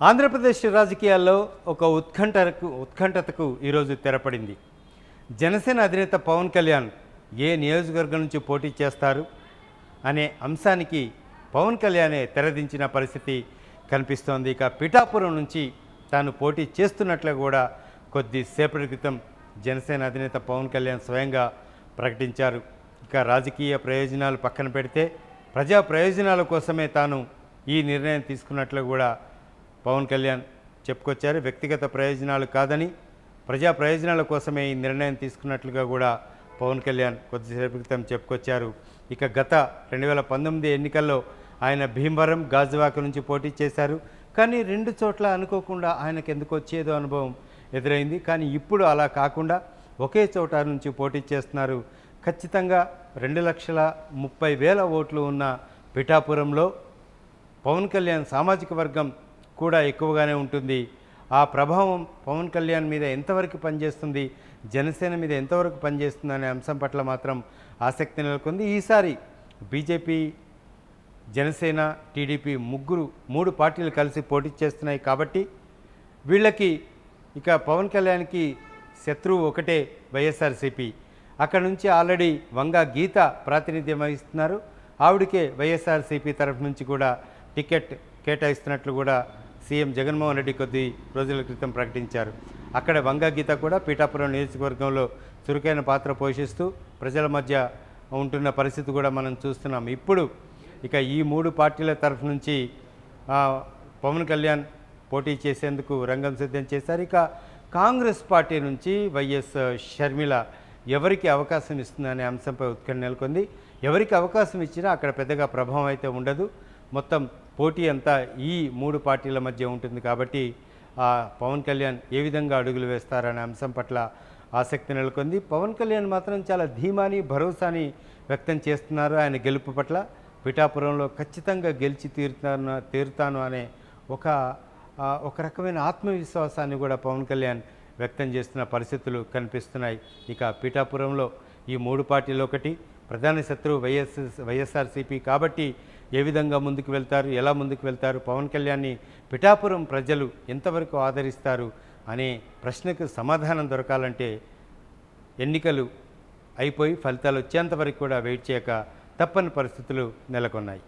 ఆంధ్రప్రదేశ్ రాజకీయాల్లో ఒక ఉత్కంఠకు ఉత్కంఠతకు ఈరోజు తెరపడింది. జనసేన అధినేత పవన్ కళ్యాణ్ ఏ నియోజకవర్గం నుంచి పోటీ చేస్తారు అనే అంశానికి పవన్ కళ్యాణే తెరదించిన పరిస్థితి కనిపిస్తోంది. ఇక పిఠాపురం నుంచి తాను పోటీ చేస్తున్నట్లు కూడా కొద్దిసేపటి క్రితం జనసేన అధినేత పవన్ కళ్యాణ్ స్వయంగా ప్రకటించారు. ఇక రాజకీయ ప్రయోజనాలు పక్కన పెడితే ప్రజా ప్రయోజనాల కోసమే తాను ఈ నిర్ణయం తీసుకున్నట్లు కూడా పవన్ కళ్యాణ్ చెప్పుకొచ్చారు. వ్యక్తిగత ప్రయోజనాలు కాదని ప్రజా ప్రయోజనాల కోసమే ఈ నిర్ణయం తీసుకున్నట్లుగా కూడా పవన్ కళ్యాణ్ కొద్దిసేపు క్రితం చెప్పుకొచ్చారు. ఇక గత రెండు వేల పంతొమ్మిది ఎన్నికల్లో ఆయన భీమవరం గాజువాక నుంచి పోటీ చేశారు. కానీ రెండు చోట్ల అనుకోకుండా ఆయనకు ఎందుకు వచ్చేదో అనుభవం ఎదురైంది. కానీ ఇప్పుడు అలా కాకుండా ఒకే చోట నుంచి పోటీ చేస్తున్నారు. ఖచ్చితంగా రెండు లక్షల ముప్పై వేల ఓట్లు ఉన్న పిఠాపురంలో పవన్ కళ్యాణ్ సామాజిక వర్గం కూడా ఎక్కువగానే ఉంటుంది. ఆ ప్రభావం పవన్ కళ్యాణ్ మీద ఎంతవరకు పనిచేస్తుంది? జనసేన మీద ఎంతవరకు పనిచేస్తుంది అనే అంశం పట్ల మాత్రం ఆసక్తి నెలకొంది. ఈసారి బీజేపీ జనసేన టీడీపీ ముగ్గురు మూడు పార్టీలు కలిసి పోటీ చేస్తున్నాయి కాబట్టి వీళ్ళకి ఇక పవన్ కళ్యాణ్కి శత్రువు ఒకటే వైఎస్ఆర్సీపీ. అక్కడ నుంచి ఆల్రెడీ వంగ గీత ప్రాతినిధ్యం వహిస్తున్నారు. ఆవిడకే వైఎస్ఆర్సీపీ తరఫు నుంచి కూడా టికెట్ కేటాయిస్తున్నట్లు కూడా సీఎం జగన్మోహన్ రెడ్డి కొద్ది రోజుల క్రితం ప్రకటించారు. అక్కడ వంగ గీత కూడా పీఠాపురం నియోజకవర్గంలో చురుకైన పాత్ర పోషిస్తూ ప్రజల మధ్య ఉంటున్న పరిస్థితి కూడా మనం చూస్తున్నాం. ఇప్పుడు ఇక ఈ మూడు పార్టీల తరఫు నుంచి పవన్ కళ్యాణ్ పోటీ చేసేందుకు రంగం సిద్ధం చేశారు. ఇక కాంగ్రెస్ పార్టీ నుంచి వైఎస్ షర్మిల ఎవరికి అవకాశం ఇస్తుందనే అంశంపై ఉత్కంఠ నెలకొంది. ఎవరికి అవకాశం ఇచ్చినా అక్కడ పెద్దగా ప్రభావం అయితే ఉండదు. మొత్తం పోటీ అంతా ఈ మూడు పార్టీల మధ్య ఉంటుంది కాబట్టి ఆ, పవన్ కళ్యాణ్ ఏ విధంగా అడుగులు వేస్తారనే అంశం పట్ల ఆసక్తి నెలకొంది. పవన్ కళ్యాణ్ మాత్రం చాలా ధీమాని భరోసాని వ్యక్తం చేస్తున్నారు. ఆయన గెలుపు పట్ల పిఠాపురంలో ఖచ్చితంగా గెలిచి తీరుతాను తీరుతాను అనే ఒక ఒక రకమైన ఆత్మవిశ్వాసాన్ని కూడా పవన్ కళ్యాణ్ వ్యక్తం చేస్తున్న పరిస్థితులు కనిపిస్తున్నాయి. ఇక పిఠాపురంలో ఈ మూడు పార్టీలు ఒకటి. ప్రధాన శత్రువు వైఎస్ వైఎస్ఆర్సీపీ కాబట్టి ఏ విధంగా ముందుకు వెళ్తారు ఎలా ముందుకు వెళ్తారు పవన్ కళ్యాణ్ని పిఠాపురం ప్రజలు ఎంతవరకు ఆదరిస్తారు అనే ప్రశ్నకు సమాధానం దొరకాలంటే ఎన్నికలు అయిపోయి ఫలితాలు వచ్చేంత వరకు కూడా వెయిట్ చేయక తప్పని పరిస్థితులు నెలకొన్నాయి.